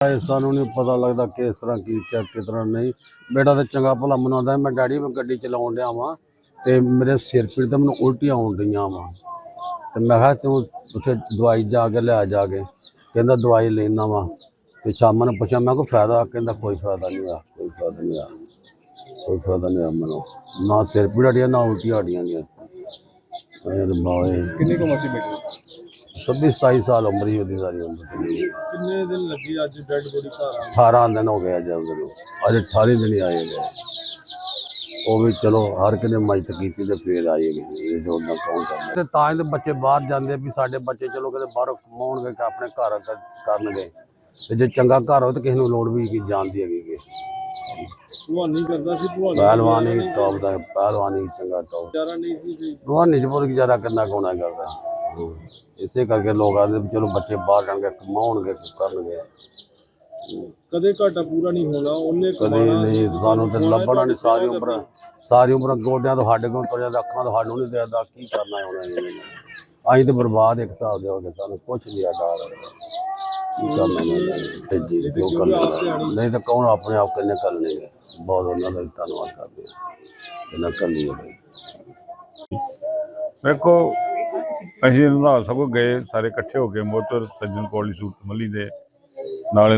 ਇਹ ਸਾਨੂੰ ਨਹੀਂ ਪਤਾ ਲੱਗਦਾ ਕਿਸ ਤਰ੍ਹਾਂ ਕੀ ਕਿਆ, ਕਿਸ ਤਰ੍ਹਾਂ ਨਹੀਂ। ਬੇਟਾ ਤਾਂ ਚੰਗਾ ਭਲਾ ਮਨਾਉਂਦਾ ਮੈਂ ਡੈਡੀ ਮੈਂ ਗੱਡੀ ਚਲਾਉਣ ਡਿਆ ਵਾਂ ਤੇ ਮੇਰੇ ਸਿਰ ਪੀੜ ਤੇ ਮੈਨੂੰ ਉਲਟੀਆਂ ਆਉਣ ਡਈਆਂ ਵਾਂ। ਤੇ ਮੈਂ ਕਿਹਾ ਤੂੰ ਉੱਥੇ ਦਵਾਈ ਜਾ ਕੇ ਲੈ ਜਾ ਕੇ। ਕਹਿੰਦਾ ਦਵਾਈ ਲੈਣਾ ਵਾਂ। ਤੇ ਸ਼ਾਮ ਨੂੰ ਪੁੱਛਿਆ, ਮੈਂ ਕੋਈ ਫਾਇਦਾ? ਕਹਿੰਦਾ ਕੋਈ ਫਾਇਦਾ ਨਹੀਂ ਆ, ਕੋਈ ਫਾਇਦਾ ਨਹੀਂ ਆ, ਕੋਈ ਫਾਇਦਾ ਨਹੀਂ ਆ ਮੈਨੂੰ। ਨਾ ਸਿਰ ਪੀੜ ਹਟੀਆਂ ਨਾ ਉਲਟੀਆਂ ਹਟੀਆਂ ਗਈਆਂ। ਇਹ ਬਾਏ ਕਿੰਨੇ ਕੁ ਮਸੀ ਬੈਠੇ 26 27 ਸਾਲ ਉਮਰ ਹੀ ਉਹਦੀ ਸਾਰੀ ਉਮਰ। ਕਿੰਨੇ ਦਿਨ ਲੱਗੀ ਅੱਜ ਡੈਡ ਬੋਡੀ ਘਰ? ਆ 18 ਦਿਨ ਹੋ ਗਏ ਅੱਜ ਉਹਦੇ ਨੂੰ ਅੱਜ 18 ਦਿਨ ਹੀ ਆਏ ਨੇ। ਉਹ ਵੀ ਚਲੋ ਹਰ ਕਿਨੇ ਮਦਦ ਕੀਤੀ ਤੇ ਫੇਰ ਆਏ ਨੇ। ਇਹ ਜੋ ਨਾ ਕੌਣ ਕਰਦਾ ਤੇ ਤਾਂ ਤੇ ਬੱਚੇ ਬਾਹਰ ਜਾਂਦੇ ਵੀ ਸਾਡੇ ਬੱਚੇ ਚਲੋ ਕਿਤੇ ਬਾਹਰੋਂ ਕਮਾਉਣਗੇ ਕਿ ਆਪਣੇ ਘਰ ਕਰਨਗੇ ਤੇ ਜੇ ਚੰਗਾ ਘਰ ਹੋਵੇ ਤਾਂ ਕਿਸੇ ਨੂੰ ਲੋੜ ਵੀ ਕੀ ਜਾਣ ਦੀ ਹੈਗੀ ਕਿ। ਭਲਵਾਨੀ ਕਰਦਾ ਸੀ ਭਲਵਾਨੀ ਪਹਿਲਵਾਨੀ ਟੌਪ ਦਾ ਪਹਿਲਵਾਨੀ ਚੰਗਾ ਟੌਪ ਗੁਜ਼ਾਰਾ ਨਹੀਂ ਸੀ ਸੀ ਭਲਵਾਨੀ ਚ ਬਹੁਤ ਗੁਜ਼ਾਰਾ ਕਰਨਾ ਕੋਣਾ ਕਰਦਾ। ਇਸੇ ਕਰਕੇ ਲੋਕ ਆਖਦੇ ਵੀ ਚਲੋ ਬੱਚੇ ਬਾਹਰ ਜਾਣਗੇ ਕਮਾਉਣਗੇ ਕੁਛ ਕਰਨਗੇ। ਕਦੇ ਘਾਟਾ ਪੂਰਾ ਨਹੀਂ ਹੋਣਾ ਉਹਨੇ ਕਦੇ ਨਹੀਂ ਸਾਨੂੰ ਤੇ ਲੱਭਣਾ ਨਹੀਂ ਸਾਰੀ ਉਮਰ ਸਾਰੀ ਉਮਰ ਗੋਡਿਆਂ ਤੋਂ ਸਾਡੇ ਕੋਲ ਤੁਰਿਆ ਤਾਂ ਅੱਖਾਂ ਤੋਂ ਸਾਨੂੰ ਨਹੀਂ ਦੇਖਦਾ ਕੀ ਕਰਨਾ ਹੁਣ ਇਹਨੇ ਅਸੀਂ ਤੇ ਬਰਬਾਦ ਇੱਕ ਹਿਸਾਬ ਦੇ ਹੋ ਗਏ ਸਾਨੂੰ ਕੁਛ ਨਹੀਂ ਆਦਾ ਕੀ ਕਰਨਾ ਤੇ ਜੀ ਜੋ ਕਰਨਾ। ਨਹੀਂ ਤਾਂ ਕੌਣ ਆਪਣੇ ਆਪ ਕਿੰਨੇ ਕਰ ਲੈਣਗੇ ਬਹੁਤ ਉਹਨਾਂ ਦਾ ਧੰਨਵਾਦ ਕਰਦੇ ਹਾਂ। ਇਹਨਾਂ ਕਰ ਲਿਆ ਵੇਖੋ ਅਸੀਂ ਰੰਧਾਵਾ ਸਾਹਿਬ ਗਏ, ਸਾਰੇ ਇਕੱਠੇ ਹੋ ਕੇ ਮੋਤਰ, ਸੱਜਣ ਕੋਲੀ ਸੂਟ ਮੱਲੀ ਦੇ, ਨਾਲ